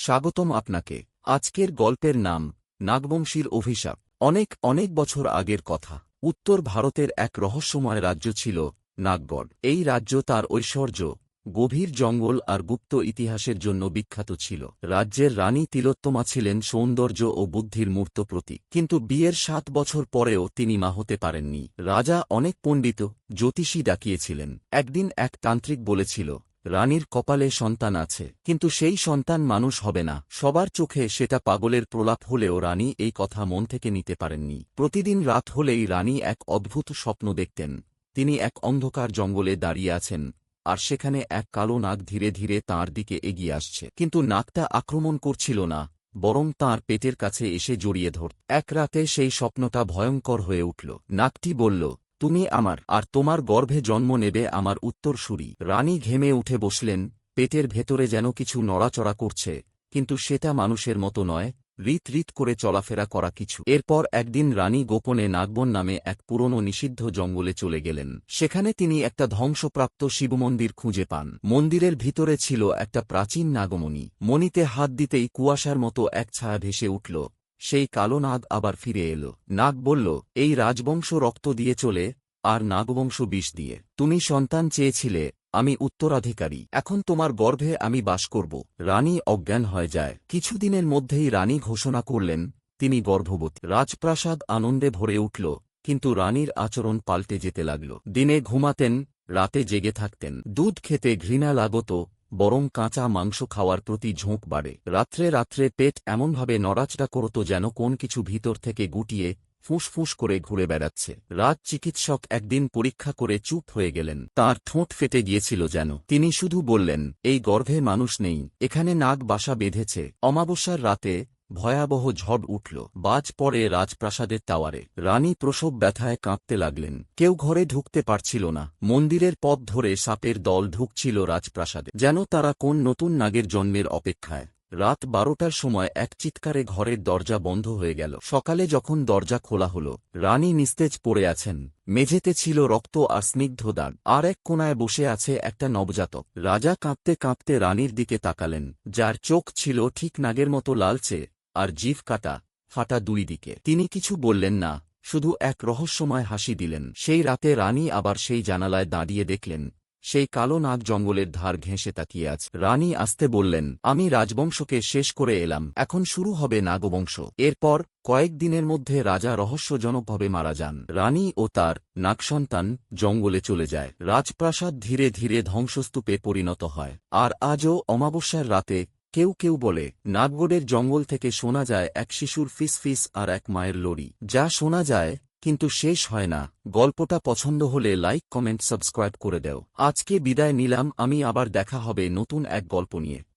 স্বাগতম আপনাকে। আজকের গল্পের নাম, নাগবংশীর অভিশাপ। অনেক অনেক বছর আগের কথা। উত্তর ভারতের এক রহস্যময় রাজ্য ছিল নাগগড় এই রাজ্য তার ঐশ্বর্য, গভীর জঙ্গল আর গুপ্ত ইতিহাসের জন্য বিখ্যাত ছিল। রাজ্যের রানী তিলোত্তমা ছিলেন সৌন্দর্য ও বুদ্ধির মূর্ত প্রতীক। কিন্তু বিয়ের সাত বছর পরেও তিনি মা হতে পারেননি। রাজা অনেক পণ্ডিত, জ্যোতিষী ডাকিয়েছিলেন। একদিন এক তান্ত্রিক বলেছিল রানীর কপালে সন্তান আছে, কিন্তু সেই সন্তান মানুষ হবে না। সবার চোখে সেটা পাগলের প্রলাপ হলেও রানী এই কথা মন থেকে নিতে পারেননি। প্রতিদিন রাত হলেই রানী এক অদ্ভুত স্বপ্ন দেখতেন। তিনি এক অন্ধকার জঙ্গলে দাঁড়িয়ে আছেন, আর সেখানে এক কালো নাক ধীরে ধীরে তাঁর দিকে এগিয়ে আসছে। কিন্তু নাকটা আক্রমণ করছিল না, বরং তাঁর পেটের কাছে এসে জড়িয়ে ধর এক রাতে সেই স্বপ্নটা ভয়ঙ্কর হয়ে উঠল। নাকটি বলল তুমি আমার আর তোমার গর্ভে জন্ম নেবে আমার উত্তরসূরি। রানী ঘেমে উঠে বসলেন, পেটের ভেতরে যেন কিছু নড়াচড়া করছে, কিন্তু সেটা মানুষের মতো নয়, রিত রিত করে চলাফেরা করা কিছু। এরপর একদিন রানী গোপনে নাগবন নামে এক পুরনো নিষিদ্ধ জঙ্গলে চলে গেলেন। সেখানে তিনি একটা ধ্বংসপ্রাপ্ত শিবমন্দির খুঁজে পান। মন্দিরের ভিতরে ছিল একটা প্রাচীন নাগমণি মণিতে হাত দিতেই কুয়াশার মতো এক ছায়া ভেসে উঠল। সেই কালো নাগ আবার ফিরে এলো। নাগ বলল, এই রাজবংশ রক্ত দিয়ে চলে, আর নাগবংশ বিষ দিয়ে। তুমি সন্তান চেয়েছিলে, আমি উত্তরাধিকারী। এখন তোমার গর্ভে আমি বাস করব। রানী অজ্ঞান হয়ে যায়। কিছুদিনের মধ্যেই রানী ঘোষণা করলেন, তিনি গর্ভবতী। রাজপ্রাসাদ আনন্দে ভরে উঠল, কিন্তু রানীর আচরণ পাল্টে যেতে লাগল। দিনে ঘুমাতেন, রাতে জেগে থাকতেন। দুধ খেতে ঘৃণা লাগত বরং কাঁচা মাংস খাওয়ার প্রতি ঝোঁক বাড়ে। রাত্রে রাত্রে পেট এমনভাবে নড়াচড়া করত যেন কোন কিছু ভিতর থেকে গুটিয়ে, ফুঁসফুঁস করে ঘুরে বেড়াচ্ছে। রাজ চিকিৎসক একদিন পরীক্ষা করে চুপ হয়ে গেলেন। তার ঠোঁট ফেটে গিয়েছিল যেন। তিনি শুধু বললেন, এই গর্ভে মানুষ নেই। এখানে নাগ বাসা বেঁধেছে। অমাবস্যার রাতে ভয়াবহ ঝড় উঠল। বাজ পড়ে রাজপ্রাসাদের টাওয়ারে রানী প্রসব ব্যথায় কাঁপতে লাগলেন। কেউ ঘরে ঢুকতে পারছিল না। মন্দিরের পথ ধরে সাপের দল ঢুকছিল রাজপ্রাসাদে, যেন তারা কোন নতুন নাগের জন্মের অপেক্ষায়। রাত বারোটার সময় এক চিৎকারে ঘরের দরজা বন্ধ হয়ে গেল। সকালে যখন দরজা খোলা হল, রানী নিস্তেজ পড়ে আছেন। মেঝেতে ছিল রক্ত আর স্নিগ্ধ দাগ। আর এক কোনায় বসে আছে একটা নবজাতক। রাজা কাঁপতে কাঁপতে রানীর দিকে তাকালেন। যার চোখ ছিল ঠিক নাগের মতো লালচে। আর জিভ কাটা, ফাটা দুই দিকে। তিনি কিছু বললেন না, শুধু এক রহস্যময় হাসি দিলেন। সেই রাতে রানী আবার সেই জানালায় দাঁড়িয়ে দেখলেন, সেই কালো নাগ জঙ্গলের ধার ঘেঁষে তাকিয়ে আছে। রানী আসতে বললেন, আমি রাজবংশকে শেষ করে এলাম, এখন শুরু হবে নাগবংশ। এরপর কয়েক দিনের মধ্যে রাজা রহস্যজনকভাবে মারা যান। রানী ও তার নাগসন্তান জঙ্গলে চলে যায়। রাজপ্রাসাদ ধীরে ধীরে ধ্বংসস্তূপে পরিণত হয়। আর আজও অমাবস্যার রাতে কেউ কেউ বলে নাগগোডের জঙ্গল থেকে শোনা যায় এক শিশুর ফিসফিস আর এক মায়ের লড়ি। যা শোনা যায়, কিন্তু শেষ হয় না। গল্পটা পছন্দ হলে লাইক, কমেন্ট, সাবস্ক্রাইব করে দেও। আজকে বিদায় নিলাম, আমি আবার দেখা হবে নতুন এক গল্প নিয়ে।